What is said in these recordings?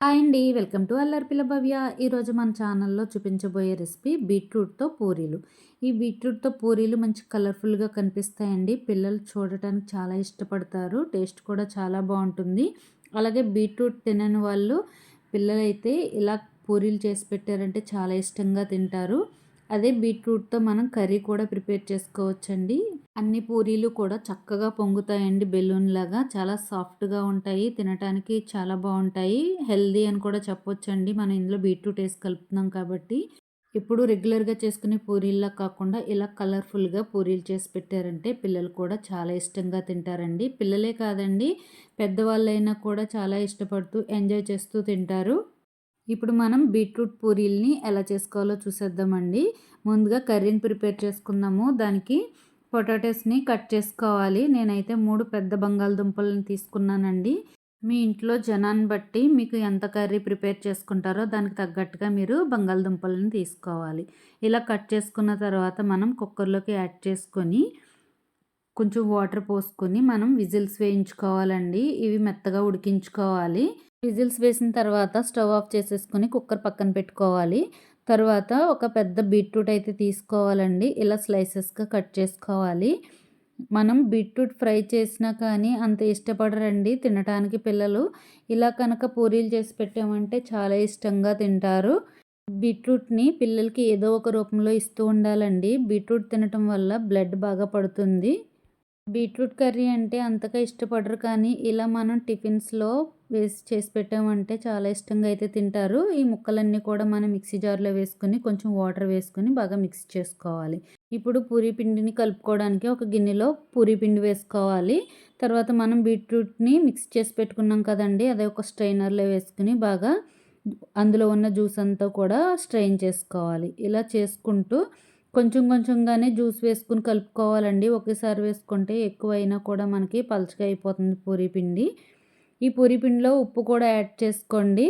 Hi అండి. Welcome to Allarpilla Bhavya. ఈరోజు మన ఛానల్లో చూపించబోయే రెసిపీ బీట్రూట్తో పూరీలు. ఈ బీట్రూట్తో పూరీలు మంచి కలర్ఫుల్గా కనిపిస్తాయండి. పిల్లలు చూడటానికి చాలా ఇష్టపడతారు. టేస్ట్ కూడా చాలా బాగుంటుంది. అలాగే బీట్రూట్ తినని వాళ్ళు పిల్లలైతే ఇలా పూరీలు చేసి పెట్టారంటే చాలా ఇష్టంగా తింటారు. అదే బీట్రూట్తో మనం కర్రీ కూడా ప్రిపేర్ చేసుకోవచ్చండి. అన్ని పూరీలు కూడా చక్కగా పొంగుతాయండి బెలూన్ లాగా చాలా సాఫ్ట్గా ఉంటాయి తినటానికి చాలా బాగుంటాయి. హెల్దీ అని కూడా చెప్పొచ్చండి. మనం ఇందులో బీట్రూట్ వేసి కలుపుతున్నాం కాబట్టి. ఇప్పుడు రెగ్యులర్గా చేసుకునే పూరీల్లా కాకుండా ఇలా కలర్ఫుల్గా పూరీలు చేసి పెట్టారంటే పిల్లలు కూడా చాలా ఇష్టంగా తింటారండి. పిల్లలే కాదండి పెద్దవాళ్ళైనా కూడా చాలా ఇష్టపడుతూ ఎంజాయ్ చేస్తూ తింటారు. ఇప్పుడు మనం బీట్రూట్ పూరీల్ని ఎలా చేసుకోవాలో చూసేద్దామండి. ముందుగా కర్రీని ప్రిపేర్ చేసుకుందాము. దానికి పొటాటోస్ని కట్ చేసుకోవాలి. నేనైతే మూడు పెద్ద బంగాళదుంపలను తీసుకున్నానండి. మీ ఇంట్లో జనాన్ని బట్టి మీకు ఎంత కర్రీ ప్రిపేర్ చేసుకుంటారో దానికి తగ్గట్టుగా మీరు బంగాళదుంపలను తీసుకోవాలి. ఇలా కట్ చేసుకున్న తర్వాత మనం కుక్కర్లోకి యాడ్ చేసుకొని కొంచెం వాటర్ పోసుకొని మనం విజిల్స్ వేయించుకోవాలండి. ఇవి మెత్తగా ఉడికించుకోవాలి. విజిల్స్ వేసిన తర్వాత స్టవ్ ఆఫ్ చేసేసుకొని కుక్కర్ పక్కన పెట్టుకోవాలి. తర్వాత ఒక పెద్ద బీట్రూట్ అయితే తీసుకోవాలండి. ఇలా స్లైసెస్గా కట్ చేసుకోవాలి. మనం బీట్రూట్ ఫ్రై చేసినా కానీ అంత ఇష్టపడరండి తినడానికి పిల్లలు. ఇలా కనుక పూరీలు చేసి పెట్టామంటే చాలా ఇష్టంగా తింటారు. బీట్రూట్ని పిల్లలకి ఏదో ఒక రూపంలో ఇస్తూ ఉండాలండి. బీట్రూట్ తినటం వల్ల బ్లడ్ బాగా పడుతుంది. బీట్రూట్ కర్రీ అంటే అంతగా ఇష్టపడరు కానీ ఇలా మనం టిఫిన్స్లో వేసి చేసి పెట్టామంటే చాలా ఇష్టంగా అయితే తింటారు. ఈ ముక్కలన్నీ కూడా మనం మిక్సీ జార్లో వేసుకుని కొంచెం వాటర్ వేసుకుని బాగా మిక్స్ చేసుకోవాలి. ఇప్పుడు పూరీ పిండిని కలుపుకోవడానికి ఒక గిన్నెలో పూరీ పిండి వేసుకోవాలి. తర్వాత మనం బీట్రూట్ని మిక్స్ చేసి పెట్టుకున్నాం కదండి అదే ఒక స్ట్రైనర్లో వేసుకుని బాగా అందులో ఉన్న జ్యూస్ అంతా కూడా స్ట్రెయిన్ చేసుకోవాలి. ఇలా చేసుకుంటూ కొంచెం కొంచెంగానే జ్యూస్ వేసుకుని కలుపుకోవాలండి. ఒకేసారి వేసుకుంటే ఎక్కువైనా కూడా మనకి పలచగా అయిపోతుంది పూరి పిండి. ఈ పూరి పిండిలో ఉప్పు కూడా యాడ్ చేసుకోండి.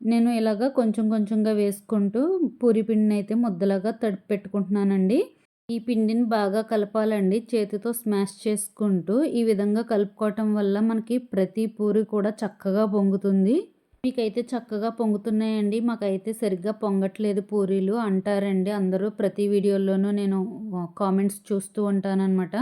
నేను ఇలాగ కొంచెం కొంచెంగా వేసుకుంటూ పూరి పిండిని అయితే ముద్దలాగా తడిపి పెట్టుకుంటున్నానండి. ఈ పిండిని బాగా కలపాలండి. చేతితో స్మాష్ చేసుకుంటూ ఈ విధంగా కలుపుకోవటం వల్ల మనకి ప్రతి పూరి కూడా చక్కగా పొంగుతుంది. మీకైతే చక్కగా పొంగుతున్నాయండి. మాకైతే సరిగ్గా పొంగట్లేదు పూరీలు అంటారండి. అందరూ ప్రతి వీడియోలోనూ నేను కామెంట్స్ చూస్తూ ఉంటానన్నమాట.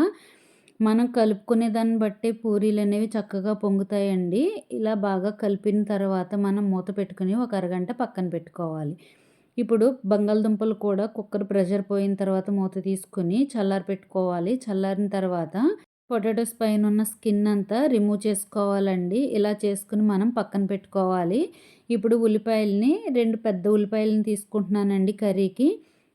మనం కలుపుకునే దాన్ని బట్టి పూరీలు అనేవి చక్కగా పొంగుతాయండి. ఇలా బాగా కలిపిన తర్వాత మనం మూత పెట్టుకుని ఒక అరగంట పక్కన పెట్టుకోవాలి. ఇప్పుడు బంగాళదుంపలు కూడా కుక్కర్ ప్రెషర్ పోయిన తర్వాత మూత తీసుకుని చల్లారి పెట్టుకోవాలి చల్లారిన తర్వాత పొటాటోస్ పైన ఉన్న స్కిన్ అంతా రిమూవ్ చేసుకోవాలండి. ఇలా చేసుకుని మనం పక్కన పెట్టుకోవాలి. ఇప్పుడు ఉల్లిపాయలని రెండు పెద్ద ఉల్లిపాయలని తీసుకుంటున్నానండి కర్రీకి.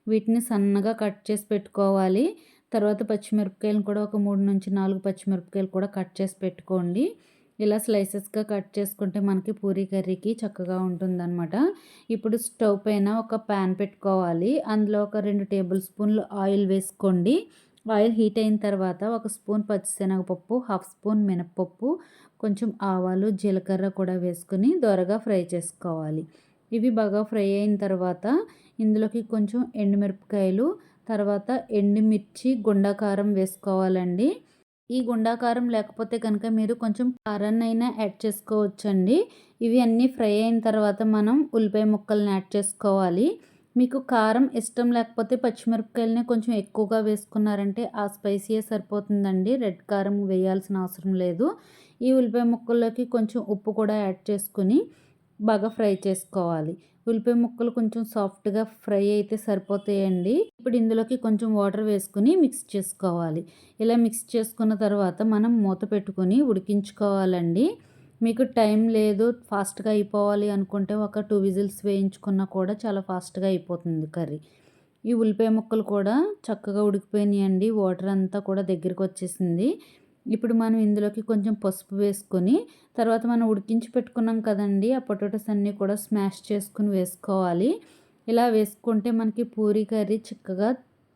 వీటిని సన్నగా కట్ చేసి పెట్టుకోవాలి. తర్వాత పచ్చిమిరపకాయలను కూడా ఒక మూడు నుంచి నాలుగు పచ్చిమిరపకాయలు కూడా కట్ చేసి పెట్టుకోండి. ఇలా స్లైసెస్గా కట్ చేసుకుంటే మనకి పూరీ కర్రీకి చక్కగా ఉంటుందన్నమాట. ఇప్పుడు స్టవ్ పైన ఒక ప్యాన్ పెట్టుకోవాలి. అందులో ఒక రెండు టేబుల్ స్పూన్లు ఆయిల్ వేసుకోండి. ఆయిల్ హీట్ అయిన తర్వాత ఒక స్పూన్ పచ్చిశనగపప్పు హాఫ్ స్పూన్ మినప్పప్పు కొంచెం ఆవాలు జీలకర్ర కూడా వేసుకుని దోరగా ఫ్రై చేసుకోవాలి. ఇవి బాగా ఫ్రై అయిన తర్వాత ఇందులోకి కొంచెం ఎండుమిరపకాయలు తర్వాత ఎండుమిర్చి గుండాకారం వేసుకోవాలండి. ఈ గుండాకారం లేకపోతే కనుక మీరు కొంచెం కారాన్ని అయినా యాడ్ చేసుకోవచ్చండి. ఇవి అన్నీ ఫ్రై అయిన తర్వాత మనం ఉల్లిపాయ ముక్కల్ని యాడ్ చేసుకోవాలి. మీకు కారం ఇష్టం లేకపోతే పచ్చిమిరపకాయలనే కొంచెం ఎక్కువగా వేసుకున్నారంటే ఆ స్పైసీయే సరిపోతుందండి. రెడ్ కారం వేయాల్సిన అవసరం లేదు. ఈ ఉల్లిపాయ ముక్కల్లోకి కొంచెం ఉప్పు కూడా యాడ్ చేసుకుని బాగా ఫ్రై చేసుకోవాలి. ఉల్లిపాయ ముక్కలు కొంచెం సాఫ్ట్గా ఫ్రై అయితే సరిపోతాయండి. ఇప్పుడు ఇందులోకి కొంచెం వాటర్ వేసుకుని మిక్స్ చేసుకోవాలి. ఇలా మిక్స్ చేసుకున్న తర్వాత మనం మూత పెట్టుకొని ఉడికించుకోవాలండి. మీకు టైం లేదు ఫాస్ట్గా అయిపోవాలి అనుకుంటే ఒక టూ విజిల్స్ వేయించుకున్నా కూడా చాలా ఫాస్ట్గా అయిపోతుంది కర్రీ. ఈ ఉల్లిపాయ ముక్కలు కూడా చక్కగా ఉడికిపోయినాయండి. వాటర్ అంతా కూడా దగ్గరికి వచ్చేసింది. ఇప్పుడు మనం ఇందులోకి కొంచెం పసుపు వేసుకొని తర్వాత మనం ఉడికించి పెట్టుకున్నాం కదండి ఆ పొటాటోస్ అన్నీ కూడా స్మాష్ చేసుకుని వేసుకోవాలి. ఇలా వేసుకుంటే మనకి పూరీ కర్రీ చిక్కగా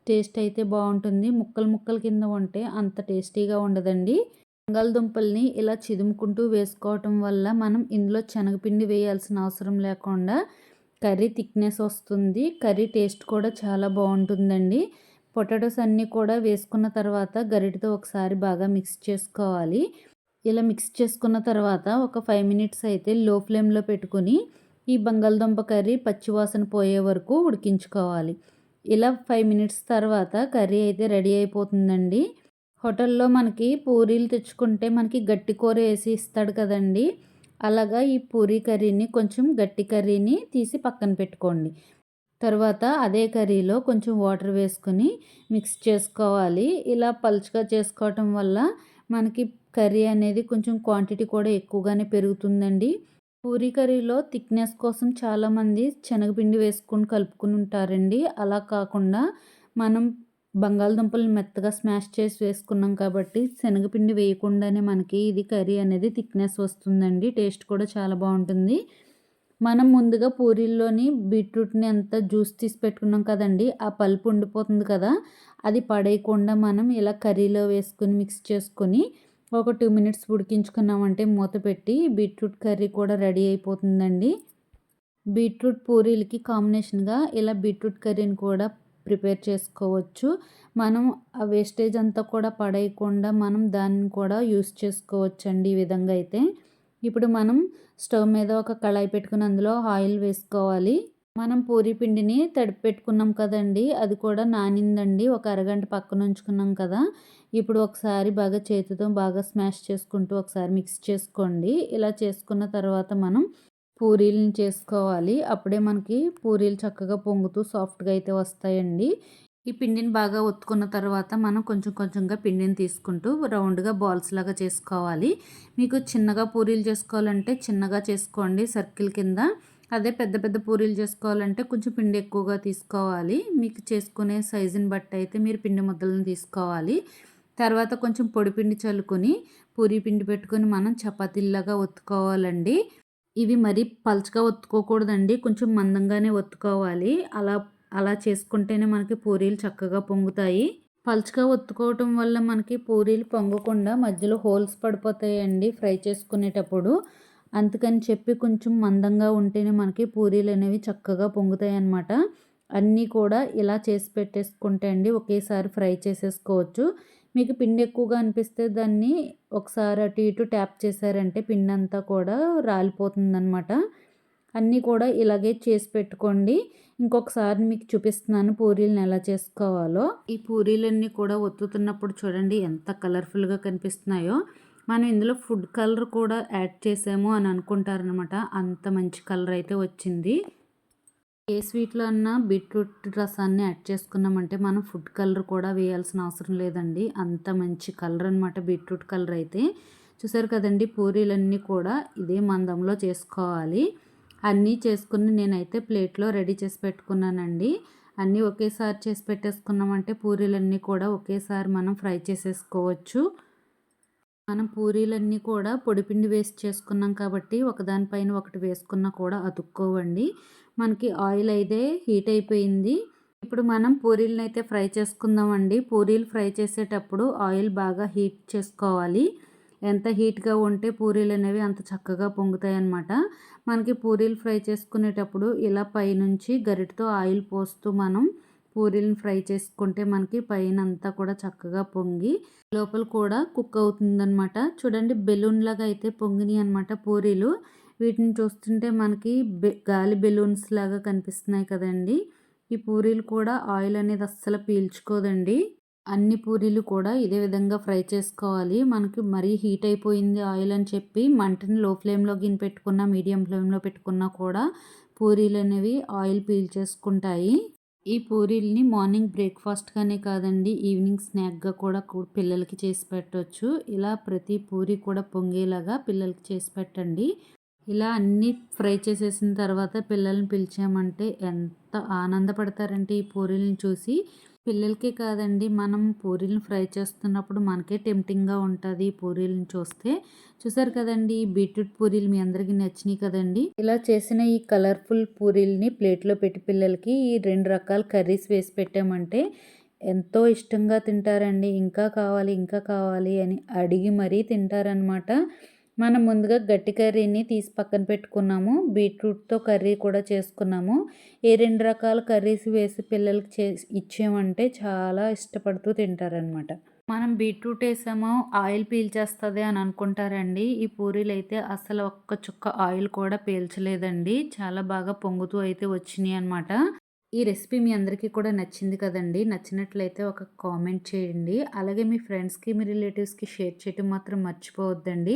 టేస్ట్ అయితే బాగుంటుంది. ముక్కలు ముక్కల కింద ఉంటే అంత టేస్టీగా ఉండదండి. బంగాళదుంపల్ని ఇలా చిదుముకుంటూ వేసుకోవటం వల్ల మనం ఇందులో శనగపిండి వేయాల్సిన అవసరం లేకుండా కర్రీ థిక్నెస్ వస్తుంది. కర్రీ టేస్ట్ కూడా చాలా బాగుంటుందండి. పొటాటోస్ అన్నీ కూడా వేసుకున్న తర్వాత గరిటతో ఒకసారి బాగా మిక్స్ చేసుకోవాలి. ఇలా మిక్స్ చేసుకున్న తర్వాత ఒక ఫైవ్ మినిట్స్ అయితే లో ఫ్లేమ్లో పెట్టుకుని ఈ బంగాళదుంప కర్రీ పచ్చివాసన పోయే వరకు ఉడికించుకోవాలి. ఇలా ఫైవ్ మినిట్స్ తర్వాత కర్రీ అయితే రెడీ అయిపోతుందండి. హోటల్లో మనకి పూరీలు తెచ్చుకుంటే మనకి గట్టి కూర వేసి ఇస్తాడు కదండి. అలాగా ఈ పూరీ కర్రీని కొంచెం గట్టి కర్రీని తీసి పక్కన పెట్టుకోండి. తర్వాత అదే కర్రీలో కొంచెం వాటర్ వేసుకొని మిక్స్ చేసుకోవాలి. ఇలా పలుచగా చేసుకోవటం వల్ల మనకి కర్రీ అనేది కొంచెం క్వాంటిటీ కూడా ఎక్కువగానే పెరుగుతుందండి. పూరీ కర్రీలో థిక్నెస్ కోసం చాలామంది శనగపిండి వేసుకొని కలుపుకుని ఉంటారండి. అలా కాకుండా మనం బంగాళదుంపలు మెత్తగా స్మాష్ చేసి వేసుకున్నాం కాబట్టి శనగపిండి వేయకుండానే మనకి ఇది కర్రీ అనేది థిక్నెస్ వస్తుందండి. టేస్ట్ కూడా చాలా బాగుంటుంది. మనం ముందుగా పూరీల్లోని బీట్రూట్ని అంతా జ్యూస్ తీసి పెట్టుకున్నాం కదండి. ఆ పల్పు ఉండిపోతుంది కదా అది పడేయకుండా మనం ఇలా కర్రీలో వేసుకొని మిక్స్ చేసుకొని ఒక టూ మినిట్స్ ఉడికించుకున్నామంటే మూత పెట్టి బీట్రూట్ కర్రీ కూడా రెడీ అయిపోతుందండి. బీట్రూట్ పూరీలకి కాంబినేషన్గా ఇలా బీట్రూట్ కర్రీని కూడా ప్రిపేర్ చేసుకోవచ్చు. మనం ఆ వేస్టేజ్ అంతా కూడా పడేయకుండా మనం దాన్ని కూడా యూస్ చేసుకోవచ్చు అండి ఈ విధంగా అయితే. ఇప్పుడు మనం స్టవ్ మీద ఒక కళాయి పెట్టుకుని అందులో ఆయిల్ వేసుకోవాలి. మనం పూరి పిండిని తడిపి పెట్టుకున్నాం కదండి అది కూడా నానిందండి ఒక అరగంట పక్కన ఉంచుకున్నాం కదా. ఇప్పుడు ఒకసారి బాగా చేతితో బాగా స్మాష్ చేసుకుంటూ ఒకసారి మిక్స్ చేసుకోండి. ఇలా చేసుకున్న తర్వాత మనం పూరీలను చేసుకోవాలి. అప్పుడే మనకి పూరీలు చక్కగా పొంగుతూ సాఫ్ట్గా అయితే వస్తాయండి. ఈ పిండిని బాగా ఒత్తుకున్న తర్వాత మనం కొంచెం కొంచెంగా పిండిని తీసుకుంటూ రౌండ్గా బాల్స్ లాగా చేసుకోవాలి. మీకు చిన్నగా పూరీలు చేసుకోవాలంటే చిన్నగా చేసుకోండి సర్కిల్ కింద. అదే పెద్ద పెద్ద పూరీలు చేసుకోవాలంటే కొంచెం పిండి ఎక్కువగా తీసుకోవాలి. మీకు చేసుకునే సైజుని బట్టి అయితే మీరు పిండి ముద్దలను తీసుకోవాలి. తర్వాత కొంచెం పొడి పిండి చల్లుకొని పూరీ పిండి పెట్టుకొని మనం చపాతీలాగా ఒత్తుకోవాలండి. ఇవి మరీ పలుచగా ఒత్తుకోకూడదండి. కొంచెం మందంగానే ఒత్తుకోవాలి. అలా అలా చేసుకుంటేనే మనకి పూరీలు చక్కగా పొంగుతాయి. పలుచగా ఒత్తుకోవటం వల్ల మనకి పూరీలు పొంగకుండా మధ్యలో హోల్స్ పడిపోతాయండి ఫ్రై చేసుకునేటప్పుడు. అందుకని చెప్పి కొంచెం మందంగా ఉంటేనే మనకి పూరీలు అనేవి చక్కగా పొంగుతాయి అన్నమాట అన్నీ కూడా ఇలా చేసి పెట్టేసుకుంటే అండి ఒకేసారి ఫ్రై చేసేసుకోవచ్చు. మీకు పిండి ఎక్కువగా అనిపిస్తే దాన్ని ఒకసారి అటు ఇటు ట్యాప్ చేశారంటే పిండి అంతా కూడా రాలిపోతుందనమాట అన్నీ కూడా ఇలాగే చేసి పెట్టుకోండి. ఇంకొకసారి మీకు చూపిస్తున్నాను పూరీలను ఎలా చేసుకోవాలో. ఈ పూరీలన్నీ కూడా ఒత్తుతున్నప్పుడు చూడండి ఎంత కలర్ఫుల్గా కనిపిస్తున్నాయో. మనం ఇందులో ఫుడ్ కలర్ కూడా యాడ్ చేసాము అని అనుకుంటారనమాట అంత మంచి కలర్ అయితే వచ్చింది. ఏ స్వీట్లో అన్నా బీట్రూట్ రసాన్ని యాడ్ చేసుకున్నామంటే మనం ఫుడ్ కలర్ కూడా వేయాల్సిన అవసరం లేదండి. అంత మంచి కలర్ అనమాట బీట్రూట్ కలర్ అయితే. చూసారు కదండి పూరీలన్నీ కూడా ఇదే మందంలో చేసుకోవాలి. అన్నీ చేసుకుని నేనైతే ప్లేట్లో రెడీ చేసి పెట్టుకున్నానండి. అన్నీ ఒకేసారి చేసి పెట్టేసుకున్నామంటే పూరీలన్నీ కూడా ఒకేసారి మనం ఫ్రై చేసేసుకోవచ్చు. మనం పూరీలన్నీ కూడా పొడిపిండి వేసి చేసుకున్నాం కాబట్టి ఒకదానిపైన ఒకటి వేసుకున్నా కూడా అతుక్కోవండి. మనకి ఆయిల్ అయితే హీట్ అయిపోయింది. ఇప్పుడు మనం పూరీలను అయితే ఫ్రై చేసుకుందామండి. పూరీలు ఫ్రై చేసేటప్పుడు ఆయిల్ బాగా హీట్ చేసుకోవాలి. ఎంత హీట్గా ఉంటే పూరీలు అనేవి అంత చక్కగా పొంగుతాయి అన్నమాట మనకి పూరీలు ఫ్రై చేసుకునేటప్పుడు ఇలా పైనుంచి గరిటతో ఆయిల్ పోస్తూ మనం పూరీలను ఫ్రై చేసుకుంటే మనకి పైన అంతా కూడా చక్కగా పొంగి లోపల కూడా కుక్ అవుతుందన్నమాట. చూడండి బెలూన్ లాగా అయితే పొంగినాయి అనమాట పూరీలు. వీటిని చూస్తుంటే మనకి గాలి బెలూన్స్ లాగా కనిపిస్తున్నాయి కదండి. ఈ పూరీలు కూడా ఆయిల్ అనేది అస్సలు పీల్చుకోదండి. అన్ని పూరీలు కూడా ఇదే విధంగా ఫ్రై చేసుకోవాలి. మనకి మరీ హీట్ అయిపోయింది ఆయిల్ అని చెప్పి మంటని లో ఫ్లేమ్లో గిన్నె పెట్టుకున్నా మీడియం ఫ్లేమ్లో పెట్టుకున్నా కూడా పూరీలు అనేవి ఆయిల్ పీల్చేసుకుంటాయి. ఈ పూరీల్ని మార్నింగ్ బ్రేక్ఫాస్ట్గానే కాదండి ఈవినింగ్ స్నాక్గా కూడా పిల్లలకి చేసి పెట్టవచ్చు ఇలా ప్రతి పూరి కూడా పొంగేలాగా పిల్లలకి చేసి పెట్టండి. ఇలా అన్నీ ఫ్రై చేసేసిన తర్వాత పిల్లల్ని పిలిచామంటే ఎంత ఆనందపడతారంటే ఈ పూరీలను చూసి. పిల్లలకే కాదండి మనం పూరీలను ఫ్రై చేస్తున్నప్పుడు మనకే టెంప్టింగ్గా ఉంటుంది ఈ పూరీలను చూస్తే. చూసారు కదండి ఈ బీట్రూట్ పూరీలు మీ అందరికీ నచ్చినాయి కదండి. ఇలా చేసిన ఈ కలర్ఫుల్ పూరీల్ని ప్లేట్లో పెట్టి పిల్లలకి ఈ రెండు రకాల కర్రీస్ వేసి పెట్టామంటే ఎంతో ఇష్టంగా తింటారండి. ఇంకా కావాలి ఇంకా కావాలి అని అడిగి మరీ తింటారనమాట మనం ముందుగా గట్టి కర్రీని తీసి పక్కన పెట్టుకున్నాము. బీట్రూట్తో కర్రీ కూడా చేసుకున్నాము. ఏ రెండు రకాల కర్రీస్ వేసి పిల్లలకి చే ఇచ్చామంటే చాలా ఇష్టపడుతూ తింటారనమాట మనం బీట్రూట్ వేసామో ఆయిల్ పీల్చేస్తుంది అని అనుకుంటారండి. ఈ పూరీలు అయితే అసలు ఒక్క చుక్క ఆయిల్ కూడా పీల్చలేదండి. చాలా బాగా పొంగుతూ అయితే వచ్చినాయి అనమాట ఈ రెసిపీ మీ అందరికీ కూడా నచ్చింది కదండి. నచ్చినట్లయితే ఒక కామెంట్ చేయండి. అలాగే మీ ఫ్రెండ్స్కి మీ రిలేటివ్స్కి షేర్ చేయటం మాత్రం మర్చిపోవద్దండి.